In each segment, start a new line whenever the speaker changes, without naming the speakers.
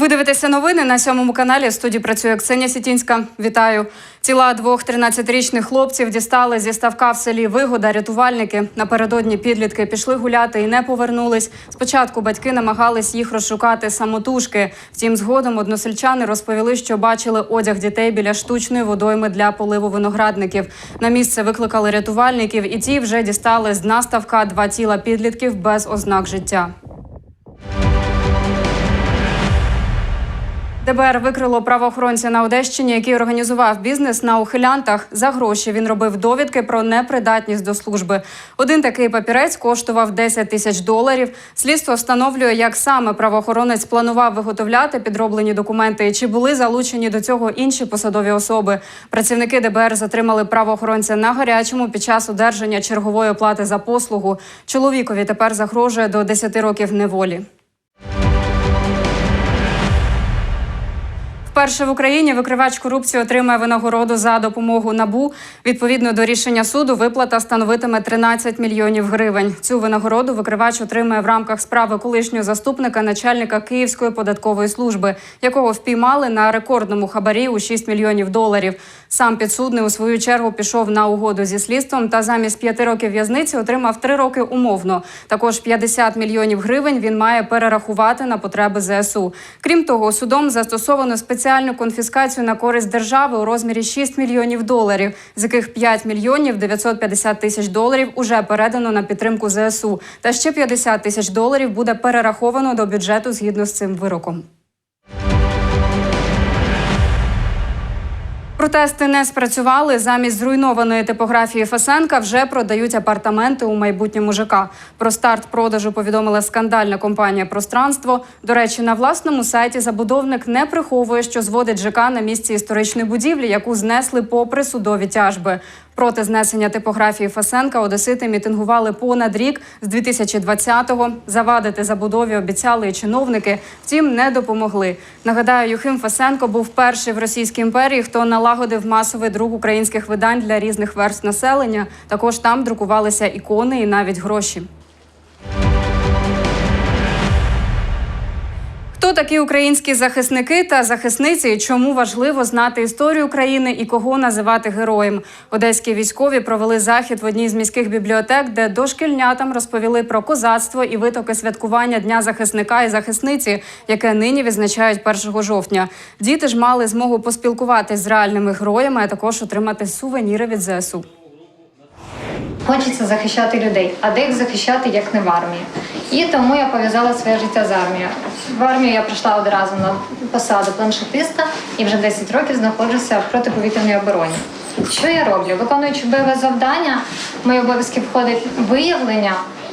Ви дивитеся новини на сьомому каналі. Студії працює Ксенія Сітінська. Вітаю. Тіла двох 13-річних хлопців дістали зі ставка в селі Вигода. Рятувальники напередодні підлітки пішли гуляти і не повернулись. Спочатку батьки намагались їх розшукати самотужки. Втім, згодом односельчани розповіли, що бачили одяг дітей біля штучної водойми для поливу виноградників. На місце викликали рятувальників, і ті вже дістали з дна ставка два тіла підлітків без ознак життя. ДБР викрило правоохоронця на Одещині, який організував бізнес на ухилянтах. За гроші він робив довідки про непридатність до служби. Один такий папірець коштував 10 тисяч доларів. Слідство встановлює, як саме правоохоронець планував виготовляти підроблені документи і чи були залучені до цього інші посадові особи. Працівники ДБР затримали правоохоронця на гарячому під час одержання чергової оплати за послугу. Чоловікові тепер загрожує до 10 років неволі. Вперше в Україні викривач корупції отримає винагороду за допомогу набу. Відповідно до рішення суду, виплата становитиме 13 мільйонів гривень. Цю винагороду викривач отримає в рамках справи колишнього заступника начальника Київської податкової служби, якого впіймали на рекордному хабарі у 6 мільйонів доларів. Сам підсудний у свою чергу пішов на угоду зі слідством та замість п'яти років в'язниці отримав три роки умовно. Також 50 мільйонів гривень він має перерахувати на потреби ЗСУ. Крім того, судом застосовано спеціальну конфіскацію на користь держави у розмірі 6 мільйонів доларів, з яких 5 мільйонів 950 тисяч доларів уже передано на підтримку ЗСУ. Та ще 50 тисяч доларів буде перераховано до бюджету згідно з цим вироком. Протести не спрацювали. Замість зруйнованої типографії Фасенка вже продають апартаменти у майбутньому ЖК. Про старт продажу повідомила скандальна компанія Пространство. До речі, на власному сайті забудовник не приховує, що зводить ЖК на місці історичної будівлі, яку знесли попри судові тяжби. Проти знесення типографії Фасенка Одесити мітингували понад рік з 2020-го. Завадити забудові обіцяли і чиновники, втім не допомогли. Нагадаю, Юхим Фасенко був перший в Російській імперії, хто налагодив масовий друк українських видань для різних верств населення. Також там друкувалися ікони і навіть гроші. Хто такі українські захисники та захисниці? Чому важливо знати історію країни і кого називати героєм? Одеські військові провели захід в одній з міських бібліотек, де дошкільнятам розповіли про козацтво і витоки святкування Дня захисника і захисниці, яке нині відзначають 1 жовтня. Діти ж мали змогу поспілкуватись з реальними героями, а також отримати сувеніри від ЗСУ.
Хочеться захищати людей, а де їх захищати, як не в армії. І тому я пов'язала своє життя з армією. В армію я прийшла одразу на посаду планшетиста і вже 10 років знаходжуся в протиповітряній обороні. Що я роблю? Виконуючи бойове завдання, мої обов'язки входить виявлення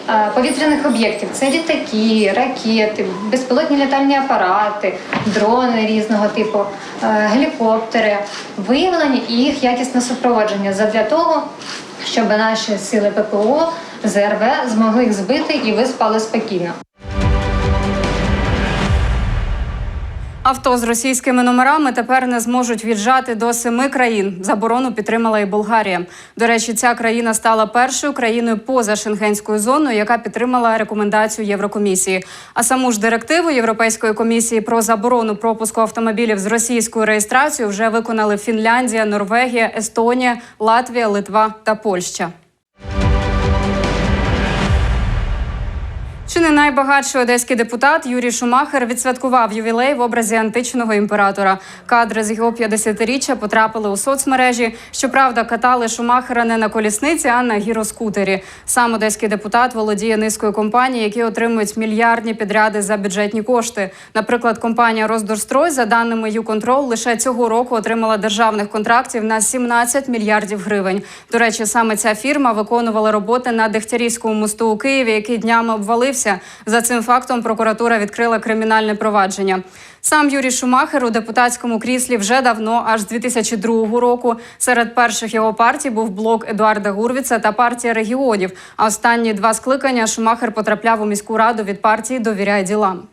е, повітряних об'єктів. Це літаки, ракети, безпілотні літальні апарати, дрони різного типу, е, гелікоптери, виявлення і їх якісне супроводження задля того, щоб наші сили ППО, ЗРВ змогли їх збити і ви спали спокійно.
Авто з російськими номерами тепер не зможуть в'їжджати до семи країн. Заборону підтримала і Болгарія. До речі, ця країна стала першою країною поза шенгенською зоною, яка підтримала рекомендацію Єврокомісії. А саму ж директиву Європейської комісії про заборону пропуску автомобілів з російською реєстрацією вже виконали Фінляндія, Норвегія, Естонія, Латвія, Литва та Польща. Чи не найбагатший одеський депутат Юрій Шумахер відсвяткував ювілей в образі античного імператора. Кадри з його 50-річчя потрапили у соцмережі. Щоправда, катали Шумахера не на колісниці, а на гіроскутері. Сам одеський депутат володіє низкою компаній, які отримують мільярдні підряди за бюджетні кошти. Наприклад, компанія Роздорстрой, за даними «Юконтрол», лише цього року отримала державних контрактів на 17 мільярдів гривень. До речі, саме ця фірма виконувала роботи на Дегтярівському мосту у Києві, який днями обвалився. За цим фактом прокуратура відкрила кримінальне провадження. Сам Юрій Шумахер у депутатському кріслі вже давно, аж з 2002 року. Серед перших його партій був блок Едуарда Гурвіца та партія регіонів. А останні два скликання Шумахер потрапляв у міську раду від партії Довіряй ділам.